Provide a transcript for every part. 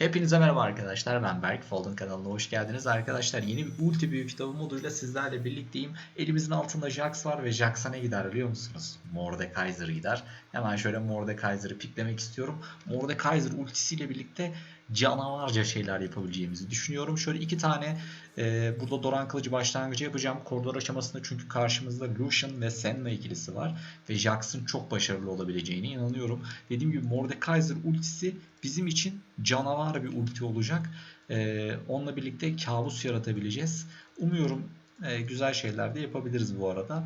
Hepinize merhaba arkadaşlar ben Berk Fold'un kanalına hoş geldiniz. Arkadaşlar yeni bir ulti büyük kitabı moduyla sizlerle birlikteyim. Elimizin altında Jax var ve Jax'a ne gider biliyor musunuz? Mordekaiser gider. Hemen şöyle Mordekaiser'ı piklemek istiyorum. Mordekaiser ultisiyle birlikte canavarca şeyler yapabileceğimizi düşünüyorum şöyle iki tane e, burada Doran Kılıcı başlangıcı yapacağım koridor aşamasında çünkü karşımızda Lucian ve Senna ikilisi var ve Jax'ın çok başarılı olabileceğine inanıyorum dediğim gibi Mordekaiser ultisi bizim için canavar bir ulti olacak. Ee, onunla birlikte kabus yaratabileceğiz. Umuyorum e, güzel şeyler de yapabiliriz bu arada.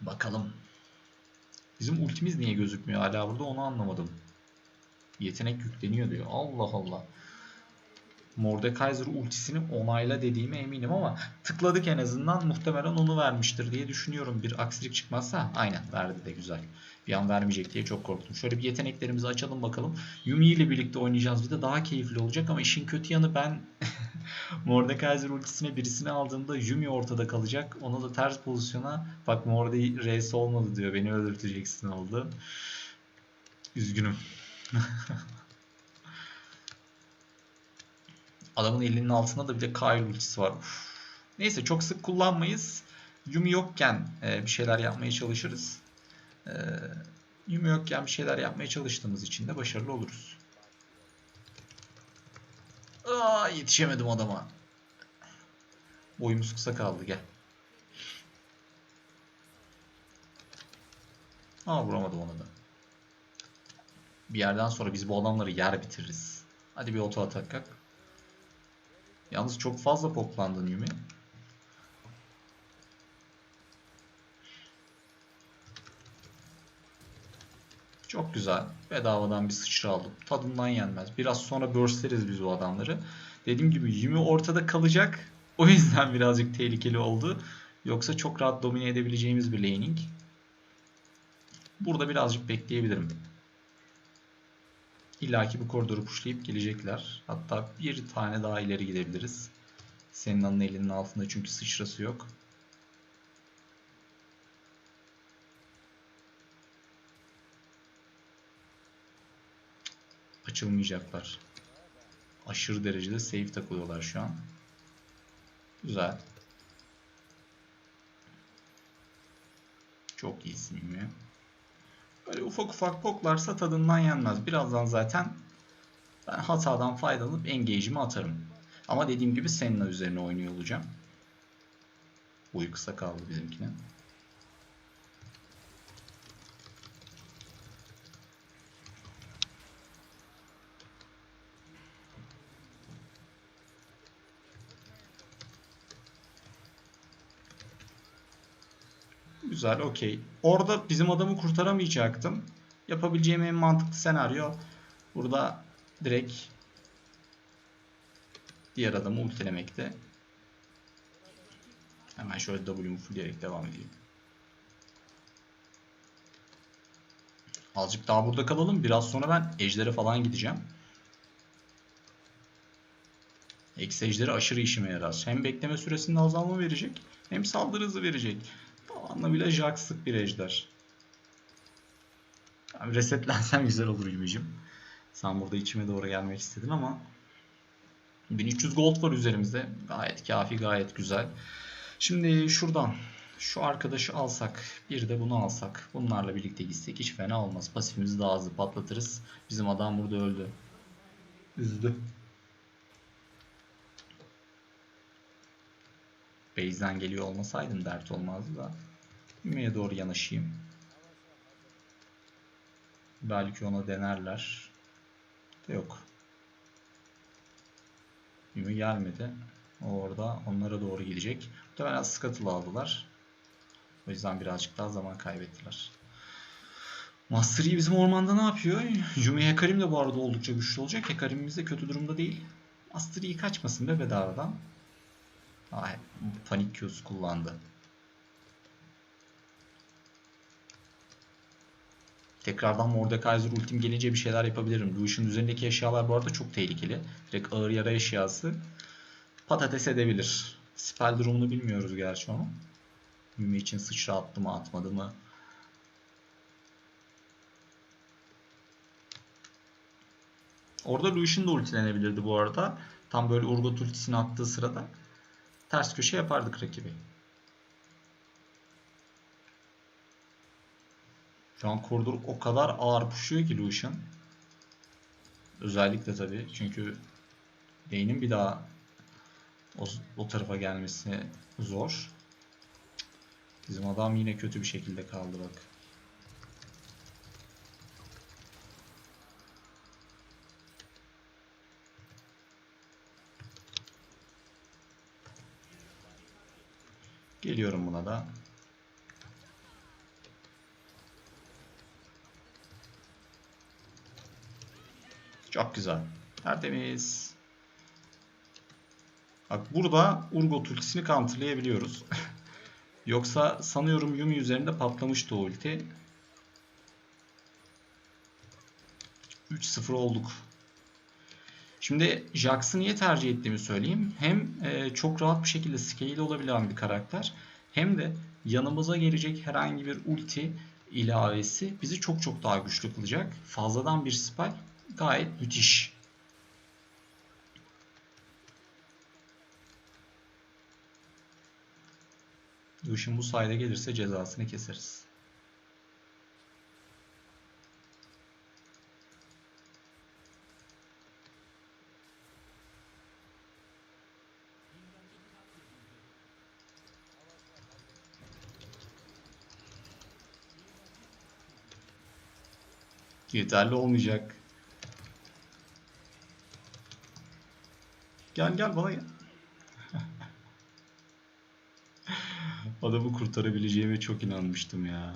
Bakalım. Bizim ultimiz niye gözükmüyor hala burada onu anlamadım. Yetenek yükleniyor diyor. Allah Allah. Mordekaiser ultisini onayla dediğime eminim ama tıkladık en azından muhtemelen onu vermiştir diye düşünüyorum. Bir aksilik çıkmazsa aynen verdi de güzel. Bir an vermeyecek diye çok korktum. Şöyle bir yeteneklerimizi açalım bakalım. Yumi ile birlikte oynayacağız bir de daha keyifli olacak ama işin kötü yanı ben Mordekaiser ultisine birisini aldığımda Yumi ortada kalacak. Onu da ters pozisyona bak Morde Reis olmadı diyor. Beni öldürteceksin oldu. Üzgünüm. Adamın elinin altında da bir de Kair ultisi var. Uf. Neyse çok sık kullanmayız. Yumi yokken e, bir şeyler yapmaya çalışırız. E, Yumi yokken bir şeyler yapmaya çalıştığımız için de başarılı oluruz. Aa, yetişemedim adama. Boyumuz kısa kaldı gel. Aa vuramadım ona da. Bir yerden sonra biz bu adamları yer bitiririz. Hadi bir oto atak kalk. Yalnız çok fazla poklandın Yumi. Çok güzel. Bedavadan bir sıçra aldım. Tadından yenmez. Biraz sonra bursleriz biz o adamları. Dediğim gibi Yumi ortada kalacak. O yüzden birazcık tehlikeli oldu. Yoksa çok rahat domine edebileceğimiz bir laning. Burada birazcık bekleyebilirim. İlla bu koridoru pushlayıp gelecekler. Hatta bir tane daha ileri gidebiliriz. Senna'nın elinin altında çünkü sıçrası yok. Açılmayacaklar. Aşırı derecede safe takılıyorlar şu an. Güzel. Çok iyisin Yumi. Böyle ufak ufak poklarsa tadından yenmez. Birazdan zaten ben hatadan faydalanıp engage'imi atarım. Ama dediğim gibi Senna üzerine oynuyor olacağım. Boyu kısa kaldı bizimkinin. Güzel, okey. Orada bizim adamı kurtaramayacaktım. Yapabileceğim en mantıklı senaryo burada direkt diğer adamı ultilemekte. Hemen şöyle W'mu fullleyerek devam edeyim. Azıcık daha burada kalalım. Biraz sonra ben ejder'e falan gideceğim. Eksi ejderi aşırı işime yarar. Hem bekleme süresinde azalma verecek hem saldırı hızı verecek. Anlamıyla Jax'lık bir ejder. Yani resetlensem güzel olur gibicim. Sen burada içime doğru gelmek istedin ama 1300 gold var üzerimizde. Gayet kafi, gayet güzel. Şimdi şuradan şu arkadaşı alsak, bir de bunu alsak. Bunlarla birlikte gitsek hiç fena olmaz. Pasifimizi daha hızlı patlatırız. Bizim adam burada öldü. Üzdü. Base'den geliyor olmasaydım dert olmazdı da. Yumi'ye doğru yanaşayım. Belki ona denerler. De yok. Yumi gelmedi. O orada onlara doğru gidecek. Muhtemelen Scuttle aldılar. O yüzden birazcık daha zaman kaybettiler. Master Yi bizim ormanda ne yapıyor? Yumi Hekarim de bu arada oldukça güçlü olacak. Hekarim'imiz de kötü durumda değil. Master Yi kaçmasın be bedavadan. Ay, panik Q'su kullandı. Tekrardan Mordekaiser ultim gelince bir şeyler yapabilirim. Lucian üzerindeki eşyalar bu arada çok tehlikeli. Direkt ağır yara eşyası. Patates edebilir. Spell durumunu bilmiyoruz gerçi onu. Yumi için sıçra attı mı atmadı mı? Orada Lucian da ultilenebilirdi bu arada. Tam böyle Urgot ultisini attığı sırada. Ters köşe yapardık rakibi. Şu an koridor o kadar ağır puşuyor ki Lucian. Özellikle tabii çünkü Lane'in bir daha o, o tarafa gelmesi zor. Bizim adam yine kötü bir şekilde kaldı bak. Geliyorum buna da. Çok güzel. Tertemiz. Bak burada Urgot ultisini counterlayabiliyoruz. Yoksa sanıyorum Yumi üzerinde patlamıştı o ulti. 3-0 olduk. Şimdi Jax'ı niye tercih ettiğimi söyleyeyim. Hem e, çok rahat bir şekilde scale olabilen bir karakter. Hem de yanımıza gelecek herhangi bir ulti ilavesi bizi çok çok daha güçlü kılacak. Fazladan bir spell gayet müthiş. Lucian bu sayede gelirse cezasını keseriz. Yeterli olmayacak. Gel gel bana gel. Adamı kurtarabileceğime çok inanmıştım ya.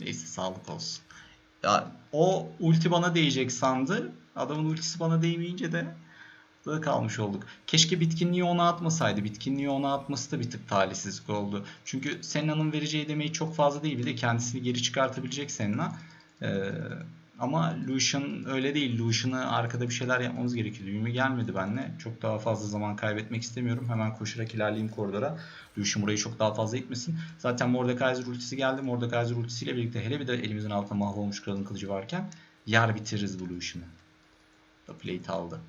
Neyse sağlık olsun. Ya o ulti bana değecek sandı. Adamın ultisi bana değmeyince de da kalmış olduk. Keşke bitkinliği ona atmasaydı. Bitkinliği ona atması da bir tık talihsizlik oldu. Çünkü Senna'nın vereceği demeyi çok fazla değil. Bir de kendisini geri çıkartabilecek Senna. Ee, ama Lucian öyle değil. Lucian'ı arkada bir şeyler yapmamız gerekiyor. Yumi gelmedi benle. Çok daha fazla zaman kaybetmek istemiyorum. Hemen koşarak ilerleyeyim koridora. Lucian burayı çok daha fazla itmesin. Zaten Mordekaiser ultisi geldi. Mordekaiser ultisiyle birlikte hele bir de elimizin altında mahvolmuş kralın kılıcı varken yer bitiririz bu Lucian'ı. Da plate aldı.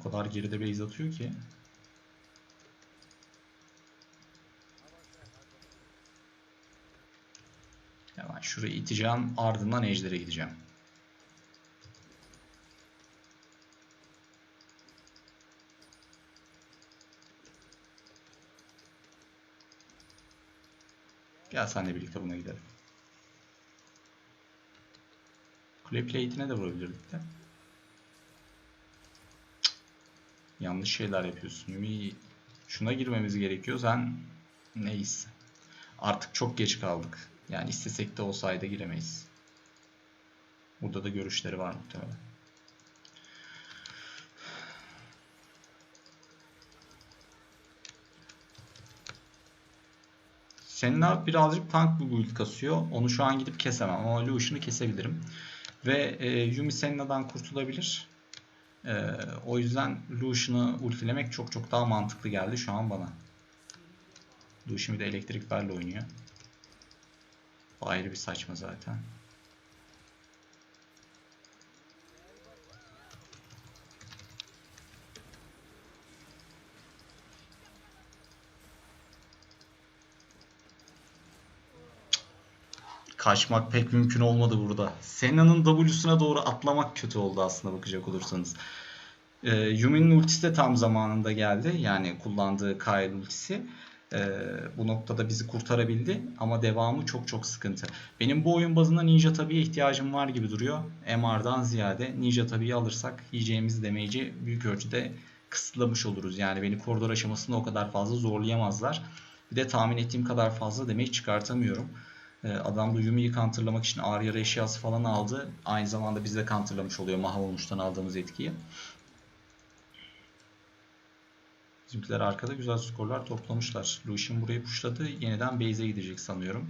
O kadar geride base atıyor ki. Hemen şurayı iteceğim. Ardından ejder'e gideceğim. Gel senle birlikte buna gidelim. Kule plate'ine de vurabilirdik de. Yanlış şeyler yapıyorsun. Yumi şuna girmemiz gerekiyor. Sen neyse. Artık çok geç kaldık. Yani istesek de olsaydı giremeyiz. Burada da görüşleri var muhtemelen. Senna birazcık tank bir build kasıyor. Onu şu an gidip kesemem ama Lucian'ı kesebilirim. Ve e, Yumi Senna'dan kurtulabilir. E, o yüzden Lucian'ı ultilemek çok çok daha mantıklı geldi şu an bana. Lucian bir de elektrik oynuyor. O ayrı bir saçma zaten. Kaçmak pek mümkün olmadı burada. Senna'nın W'suna doğru atlamak kötü oldu aslında bakacak olursanız. Ee, Yumi'nin ultisi de tam zamanında geldi. Yani kullandığı Kayn ultisi. Ee, bu noktada bizi kurtarabildi ama devamı çok çok sıkıntı. Benim bu oyun bazında Ninja tabiye ihtiyacım var gibi duruyor. MR'dan ziyade Ninja tabiyi alırsak yiyeceğimiz damage'i büyük ölçüde kısıtlamış oluruz. Yani beni koridor aşamasında o kadar fazla zorlayamazlar. Bir de tahmin ettiğim kadar fazla damage çıkartamıyorum. Ee, adam da Yumi'yi counterlamak için ağır yara eşyası falan aldı. Aynı zamanda biz de counterlamış oluyor mahvolmuştan aldığımız etkiyi. Bizimkiler arkada güzel skorlar toplamışlar. Lucian burayı pushladı. Yeniden base'e gidecek sanıyorum.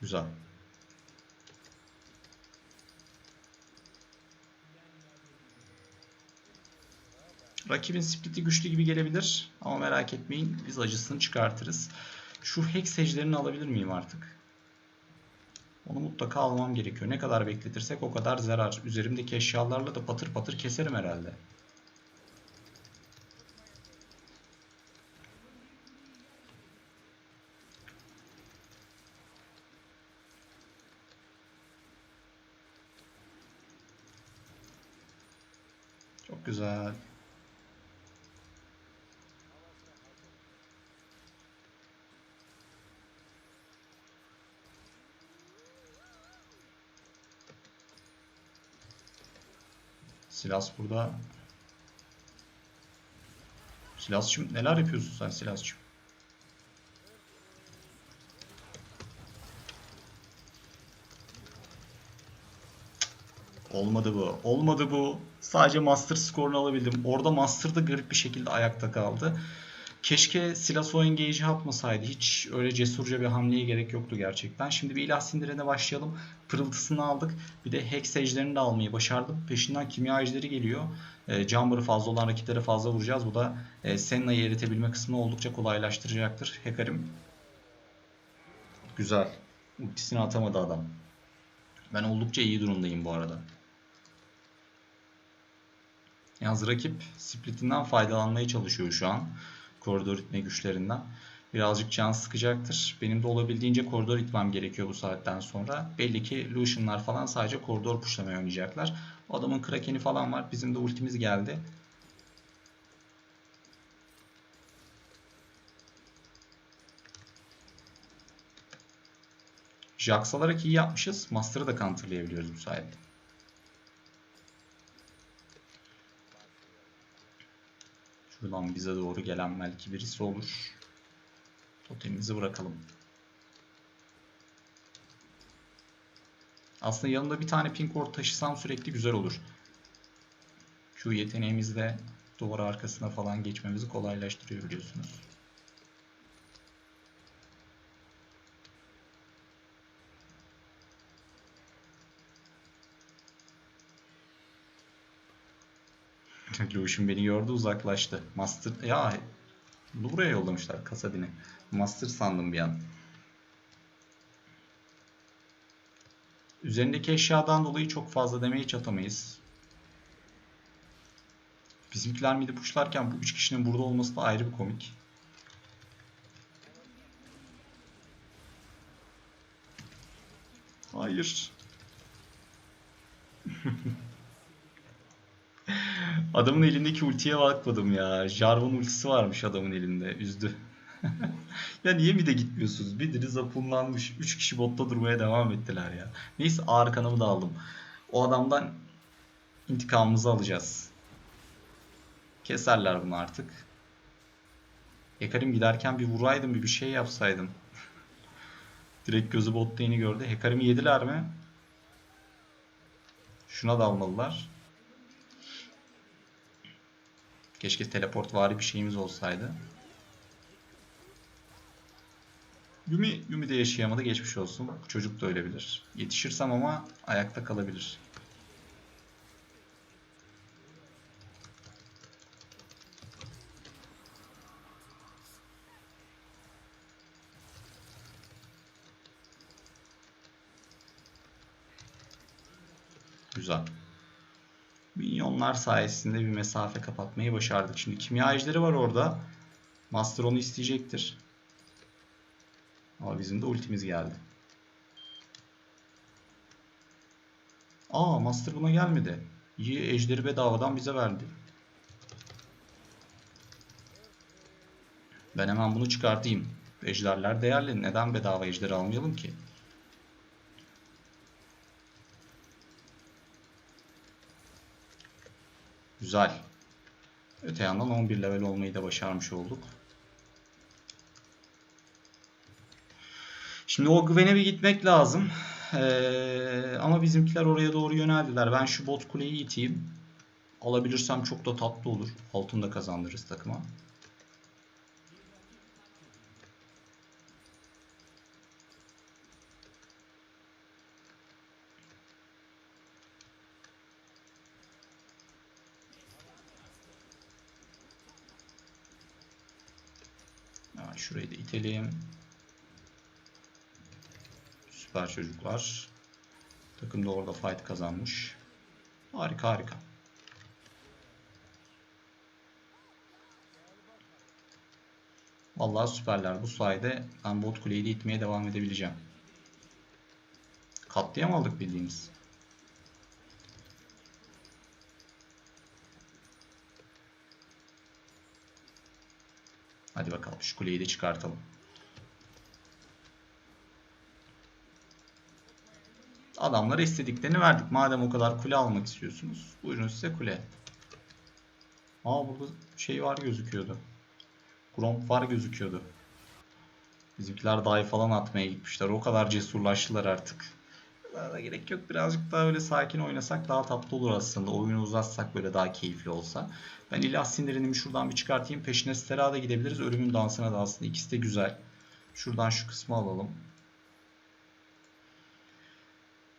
Güzel. Rakibin split'i güçlü gibi gelebilir ama merak etmeyin biz acısını çıkartırız. Şu hex heclerini alabilir miyim artık? Onu mutlaka almam gerekiyor. Ne kadar bekletirsek o kadar zarar. Üzerimdeki eşyalarla da patır patır keserim herhalde. Çok güzel. Silas burada. Silasçım neler yapıyorsun sen Silasçım? Olmadı bu. Olmadı bu. Sadece Master skorunu alabildim. Orada Master da garip bir şekilde ayakta kaldı. Keşke Silas o engage'i atmasaydı. Hiç öyle cesurca bir hamleye gerek yoktu gerçekten. Şimdi bir ilah sindirene başlayalım. Pırıltısını aldık. Bir de Hex ejderini de almayı başardım. Peşinden kimya ejderi geliyor. E, Jumper'ı fazla olan rakiplere fazla vuracağız. Bu da e, Senna'yı eritebilme kısmını oldukça kolaylaştıracaktır. Hekarim. Güzel. Ultisini atamadı adam. Ben oldukça iyi durumdayım bu arada. Yalnız rakip splitinden faydalanmaya çalışıyor şu an. Koridor itme güçlerinden. Birazcık can sıkacaktır. Benim de olabildiğince koridor itmem gerekiyor bu saatten sonra. Belli ki Lucian'lar falan sadece koridor puşlamaya oynayacaklar. Adamın Kraken'i falan var. Bizim de ultimiz geldi. Jax alarak iyi yapmışız. Master'ı da counterlayabiliyoruz bu sayede. Şuradan bize doğru gelen belki birisi olur. Totemimizi bırakalım. Aslında yanında bir tane pink ward taşısam sürekli güzel olur. Q yeteneğimizle duvar arkasına falan geçmemizi kolaylaştırıyor biliyorsunuz. Lucian beni gördü uzaklaştı. Master ya bunu buraya yollamışlar Kasadin'i. Master sandım bir an. Üzerindeki eşyadan dolayı çok fazla damage atamayız. Bizimkiler midi pushlarken bu 3 kişinin burada olması da ayrı bir komik. Hayır. Adamın elindeki ultiye bakmadım ya. Jarvan ultisi varmış adamın elinde. Üzdü. ya niye mi de gitmiyorsunuz? Bidiniz apunlanmış. 3 kişi botta durmaya devam ettiler ya. Neyse ağır kanımı da aldım. O adamdan intikamımızı alacağız. Keserler bunu artık. Hekarim giderken bir vuraydım bir bir şey yapsaydım. Direkt gözü botta gördü. Hekarim'i yediler mi? Şuna dalmalılar. Keşke teleport vari bir şeyimiz olsaydı. Yumi, Yumi de yaşayamadı geçmiş olsun. Bu çocuk da ölebilir. Yetişirsem ama ayakta kalabilir. Güzel. Minyonlar sayesinde bir mesafe kapatmayı başardık. Şimdi kimya ejderi var orada. Master onu isteyecektir. Ama bizim de ultimiz geldi. Aa Master buna gelmedi. İyi ejderi bedavadan bize verdi. Ben hemen bunu çıkartayım. Ejderler değerli. Neden bedava ejderi almayalım ki? Güzel. Öte yandan 11 level olmayı da başarmış olduk. Şimdi o güvene bir gitmek lazım. Ee, ama bizimkiler oraya doğru yöneldiler. Ben şu bot kuleyi iteyim. Alabilirsem çok da tatlı olur. Altında kazandırırız takıma. Hemen şurayı da itelim. Süper çocuklar. Takım da orada fight kazanmış. Harika harika. Vallahi süperler. Bu sayede ben bot kuleyi de itmeye devam edebileceğim. Katliam aldık bildiğimiz. Hadi bakalım şu kuleyi de çıkartalım. Adamlara istediklerini verdik. Madem o kadar kule almak istiyorsunuz. Buyurun size kule. Aa burada şey var gözüküyordu. Gromp var gözüküyordu. Bizimkiler dive falan atmaya gitmişler. O kadar cesurlaştılar artık. Da gerek yok. Birazcık daha öyle sakin oynasak daha tatlı olur aslında. Oyunu uzatsak böyle daha keyifli olsa. Ben ilah sinirini şuradan bir çıkartayım. Peşine Stera da gidebiliriz. Ölümün dansına da aslında. İkisi de güzel. Şuradan şu kısmı alalım.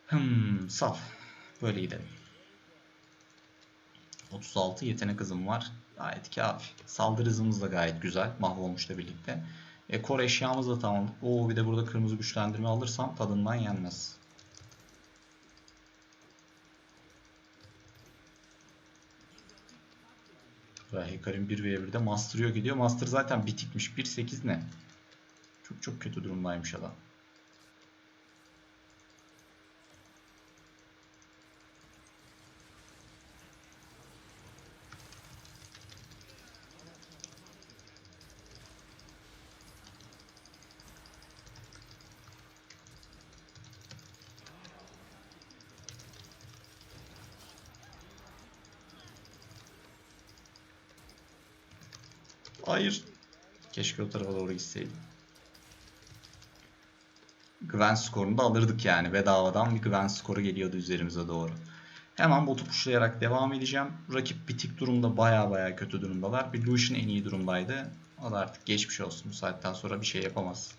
Hmm, sal. Böyle gidelim. 36 yetenek hızım var. Gayet kafi. Saldırı hızımız da gayet güzel. Mahvolmuşla birlikte. E, kor eşyamız da tamam. Oo bir de burada kırmızı güçlendirme alırsam tadından yenmez. Ve Hikarim 1v1'de Master yok gidiyor. Master zaten bitikmiş. 1.8 ne? Çok çok kötü durumdaymış adam. Hayır. Keşke o tarafa doğru gitseydim. Güven skorunu da alırdık yani. Bedavadan bir güven skoru geliyordu üzerimize doğru. Hemen botu pushlayarak devam edeceğim. Rakip bitik durumda baya baya kötü durumdalar. Bir Lucian en iyi durumdaydı. O da artık geçmiş olsun. Bu saatten sonra bir şey yapamaz.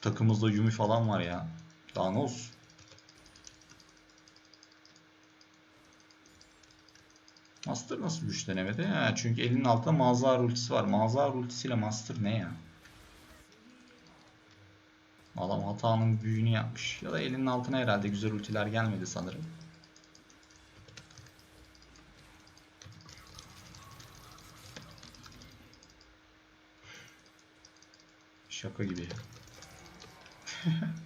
Takımımızda Yumi falan var ya. Daha ne olsun. Master nasıl güçlenemedi? Ha, çünkü elinin altında Mazhar ultisi var. Mazhar ultisiyle Master ne ya? Adam hatanın büyüğünü yapmış. Ya da elinin altına herhalde güzel ultiler gelmedi sanırım. Şaka gibi.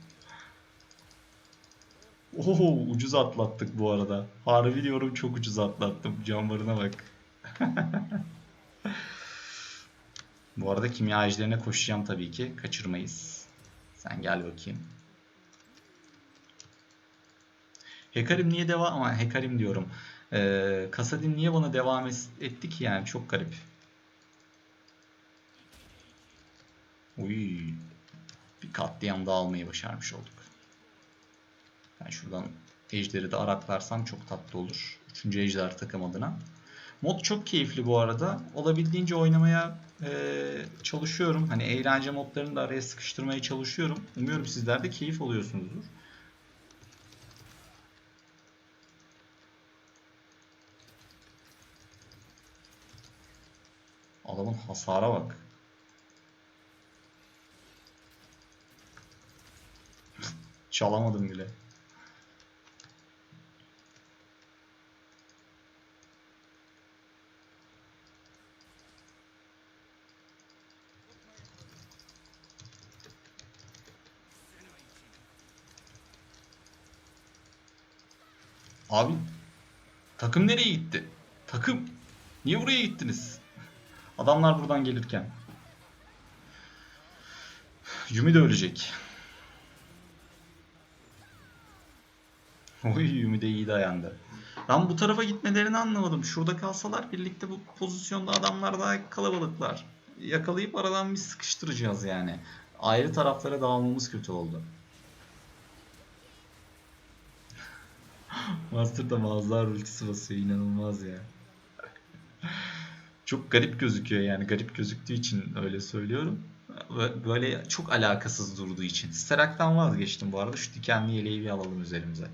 Oho ucuz atlattık bu arada. Harbi diyorum çok ucuz atlattım. Cambarına bak. bu arada kimya ejderine koşacağım tabii ki. Kaçırmayız. Sen gel bakayım. Hekarim niye devam ama Hekarim diyorum. Ee, Kasadin niye bana devam etti ki yani çok garip. Uy. Bir katliam daha almayı başarmış olduk. Ben şuradan ejderi de araklarsam çok tatlı olur. Üçüncü ejder takım adına. Mod çok keyifli bu arada. Olabildiğince oynamaya e, çalışıyorum. Hani eğlence modlarını da araya sıkıştırmaya çalışıyorum. Umuyorum sizler de keyif alıyorsunuzdur. Adamın hasara bak. Çalamadım bile. Abi takım nereye gitti? Takım niye buraya gittiniz? Adamlar buradan gelirken. Yumi de ölecek. Oy Yumi de iyi dayandı. Ben bu tarafa gitmelerini anlamadım. Şurada kalsalar birlikte bu pozisyonda adamlar daha kalabalıklar. Yakalayıp aradan bir sıkıştıracağız yani. Ayrı taraflara dağılmamız kötü oldu. Master da Mazhar ultisi basıyor inanılmaz ya. Çok garip gözüküyor yani garip gözüktüğü için öyle söylüyorum. Bö- Böyle çok alakasız durduğu için. Sterak'tan vazgeçtim bu arada. Şu dikenli yeleği bir alalım üzerimize.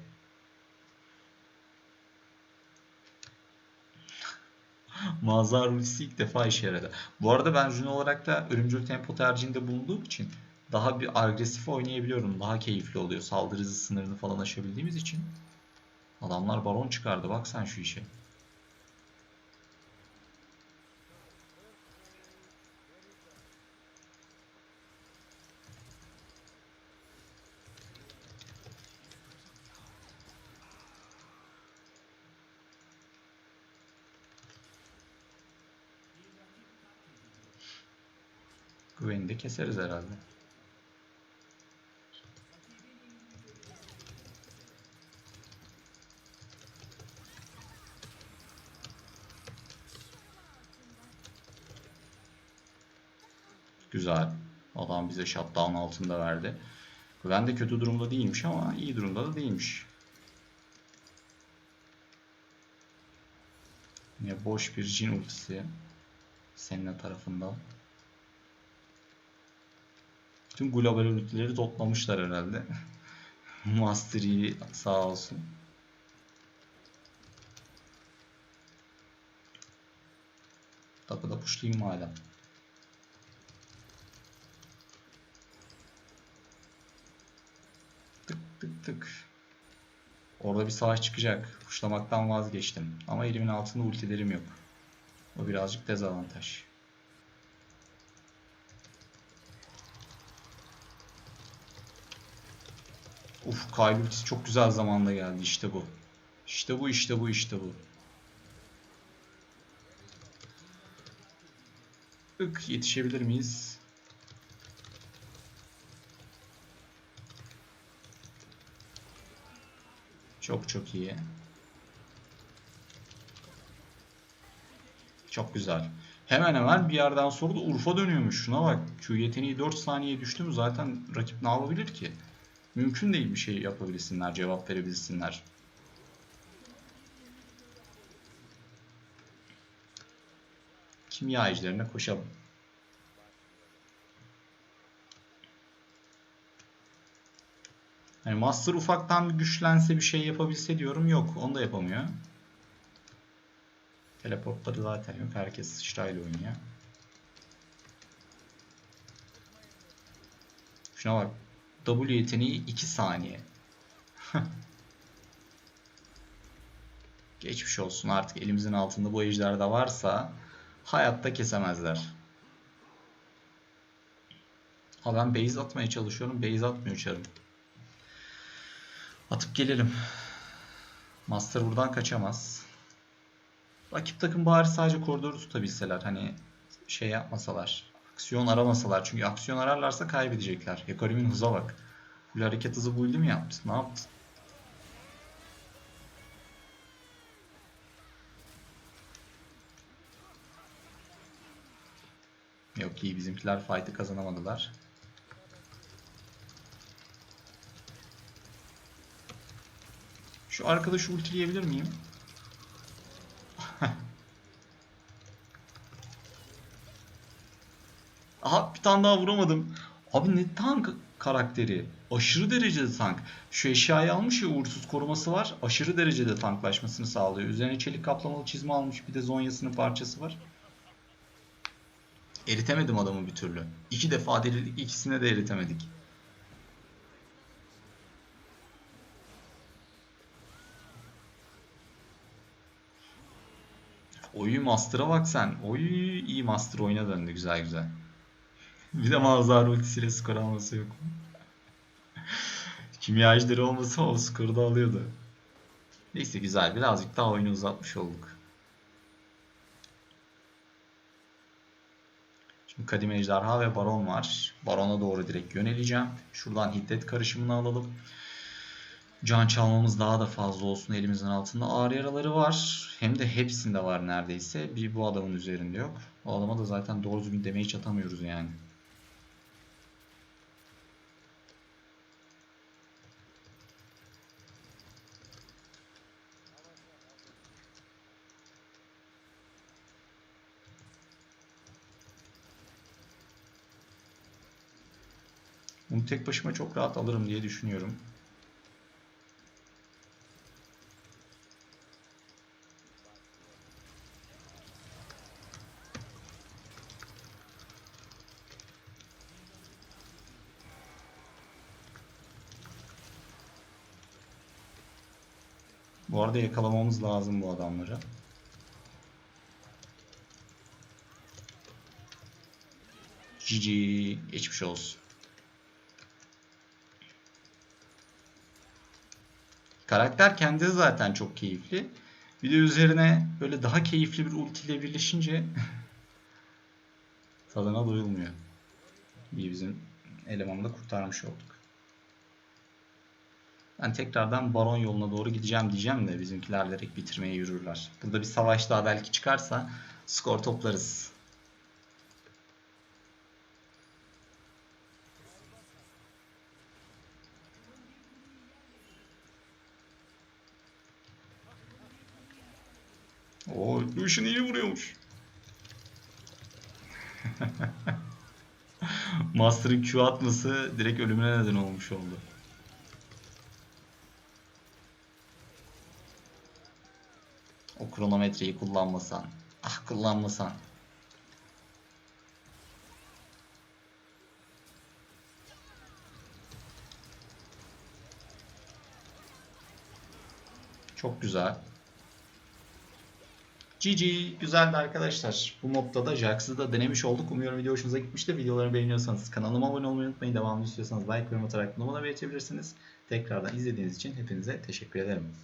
Mazhar ultisi ilk defa işe yaradı. Bu arada ben Jhin olarak da ölümcül tempo tercihinde bulunduğum için daha bir agresif oynayabiliyorum. Daha keyifli oluyor. Saldırı hızı sınırını falan aşabildiğimiz için. Adamlar baron çıkardı. Bak sen şu işe. Güveni keseriz herhalde. Güzel. Adam bize shutdown altında verdi. Güven de kötü durumda değilmiş ama iyi durumda da değilmiş. Yine boş bir Jhin ultisi. Senin tarafından. Tüm global ultileri toplamışlar herhalde. Master sağ olsun. Tapıda puşlayayım madem. Tık tık tık. Orada bir savaş çıkacak. Puşlamaktan vazgeçtim. Ama elimin altında ultilerim yok. O birazcık dezavantaj. Uf Kyle çok güzel zamanda geldi. İşte bu. İşte bu, işte bu, işte bu. Tık yetişebilir miyiz? Çok çok iyi. Çok güzel. Hemen hemen bir yerden sonra da Urfa dönüyormuş. Şuna bak. Q yeteneği 4 saniye düştü mü zaten rakip ne yapabilir ki? Mümkün değil bir şey yapabilsinler, cevap verebilsinler. Kimya ejderine koşalım. Hani Master ufaktan bir güçlense bir şey yapabilse diyorum yok. Onu da yapamıyor. Teleportları zaten yok. Herkes sıçrayla oynuyor. Şuna bak. W yeteneği 2 saniye. Geçmiş olsun artık elimizin altında bu ejder de varsa hayatta kesemezler. Ha ben base atmaya çalışıyorum. Base atmıyor çarım. Atıp gelelim. Master buradan kaçamaz. Rakip takım bari sadece koridoru tutabilseler. Hani şey yapmasalar. Aksiyon aramasalar. Çünkü aksiyon ararlarsa kaybedecekler. Hekarimin hıza bak. Full hareket hızı build'i mi yaptın? Ne yaptın? Yok iyi bizimkiler fight'ı kazanamadılar. Şu arkadaşı ultileyebilir miyim? Aha bir tane daha vuramadım. Abi ne tank karakteri. Aşırı derecede tank. Şu eşyayı almış ya uğursuz koruması var. Aşırı derecede tanklaşmasını sağlıyor. Üzerine çelik kaplamalı çizme almış. Bir de zonyasının parçası var. Eritemedim adamı bir türlü. İki defa delilik ikisine de eritemedik. Oy Master'a bak sen. Oy iyi Master oyuna döndü güzel güzel. Bir de Mazhar ultisiyle skor alması yok mu? Kimya ejderi olmasa o skoru da alıyordu. Neyse güzel birazcık daha oyunu uzatmış olduk. Şimdi Kadim Ejderha ve Baron var. Baron'a doğru direkt yöneleceğim. Şuradan hiddet karışımını alalım. Can çalmamız daha da fazla olsun elimizin altında. Ağır yaraları var. Hem de hepsinde var neredeyse. Bir bu adamın üzerinde yok. O adama da zaten doğru düzgün damage atamıyoruz yani. Bunu tek başıma çok rahat alırım diye düşünüyorum. Bu arada yakalamamız lazım bu adamları. GG geçmiş olsun. Karakter kendisi zaten çok keyifli. Bir de üzerine böyle daha keyifli bir ultiyle birleşince tadına doyulmuyor. İyi bizim elemanı da kurtarmış olduk. Ben tekrardan baron yoluna doğru gideceğim diyeceğim de bizimkiler direkt bitirmeye yürürler. Burada bir savaş daha belki çıkarsa skor toplarız. Oo, Lucian iyi vuruyormuş. Master'ın Q atması direkt ölümüne neden olmuş oldu. O kronometreyi kullanmasan. Ah kullanmasan. Çok güzel. GG güzeldi arkadaşlar. Bu modda da Jax'ı da denemiş olduk. Umuyorum video hoşunuza gitmiştir. Videoları beğeniyorsanız kanalıma abone olmayı unutmayın. Devamlı istiyorsanız like yorum atarak bana belirtebilirsiniz. Tekrardan izlediğiniz için hepinize teşekkür ederim.